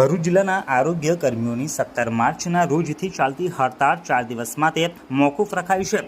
ભરૂચ જિલ્લાના આરોગ્ય કર્મીઓની સત્તર માર્ચના રોજથી ચાલતી હડતાળ ચાર દિવસ માટે મોકૂફ રખાઈ છે.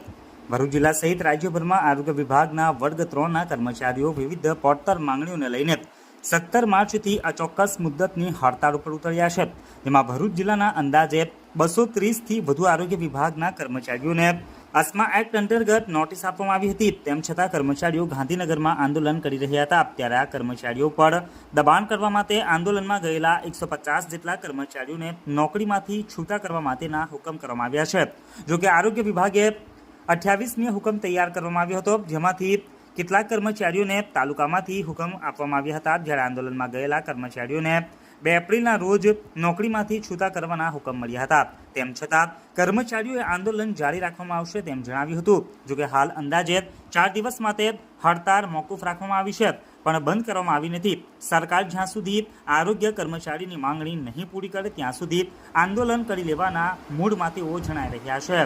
ભરૂચ જિલ્લા સહિત રાજ્યભરમાં આરોગ્ય વિભાગના વર્ગ ત્રણના કર્મચારીઓ વિવિધ પડતર માંગણીઓને લઈને સત્તર માર્ચથી અચોક્કસ મુદ્દતની હડતાળ ઉપર ઉતર્યા છે. જેમાં ભરૂચ જિલ્લાના અંદાજે બસો ત્રીસથી વધુ આરોગ્ય વિભાગના કર્મચારીઓને અસ્મા એક્ટ અંતર્ગત નોટિસ આપવામાં આવી હતી. તેમ છતાં કર્મચારીઓ ગાંધીનગરમાં આંદોલન કરી રહ્યા હતા. ત્યારે આ કર્મચારીઓ પર દબાણ કરવા માટે આંદોલનમાં ગયેલા એકસો પચાસ જેટલા કર્મચારીઓને નોકરીમાંથી છૂટા કરવા માટેના હુકમ કરવામાં આવ્યા છે. જોકે આરોગ્ય વિભાગે અઠ્યાવીસમી હુકમ તૈયાર કરવામાં આવ્યો હતો, જેમાંથી કેટલાક કર્મચારીઓને તાલુકામાંથી હુકમ આપવામાં આવ્યા હતા. જ્યારે આંદોલનમાં ગયેલા કર્મચારીઓને બે એપ્રિલના રોજ નોકરીમાંથી છૂટા કરવાના હુકમ મળ્યા હતા. તેમ છતાં, કર્મચારીઓએ આંદોલન જારી રાખવામાં આવશે તેમ જણાવ્યું હતું. જોકે હાલ અંદાજે ચાર દિવસ માટે હડતાળ મોકૂફ રાખવામાં આવી છે, પણ બંધ કરવામાં આવી નથી. સરકાર જ્યાં સુધી આરોગ્ય કર્મચારીની માંગણી નહીં પૂરી કરે, ત્યાં સુધી આંદોલન કરી લેવાના મૂળમાં તેઓ જણાઈ રહ્યા છે.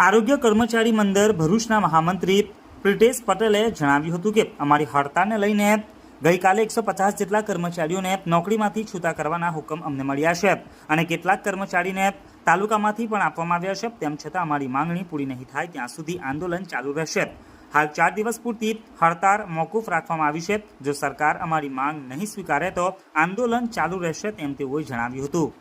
આરોગ્ય કર્મચારી મંડળ ભરૂચના મહામંત્રી પ્રિટેશ પટેલે જણાવ્યું હતું કે, અમારી હડતાળને લઈને ગઈકાલે એકસો પચાસ જેટલા કર્મચારીઓને નોકરીમાંથી છૂટા કરવાના હુકમ અમને મળ્યા છે. અને કેટલાક કર્મચારીને તાલુકામાંથી પણ આપવામાં આવ્યા છે, તેમ છતાં અમારી માંગણી પૂરી નહીં થાય, ત્યાં સુધી આંદોલન ચાલુ રહેશે. હાલ ચાર દિવસ પૂરતી હડતાળ, મોકૂફ રાખવામાં આવી છે. જો સરકાર અમારી માંગ નહીં સ્વીકારે તો આંદોલન ચાલુ રહેશે, તેમ તેઓએ જણાવ્યું હતું.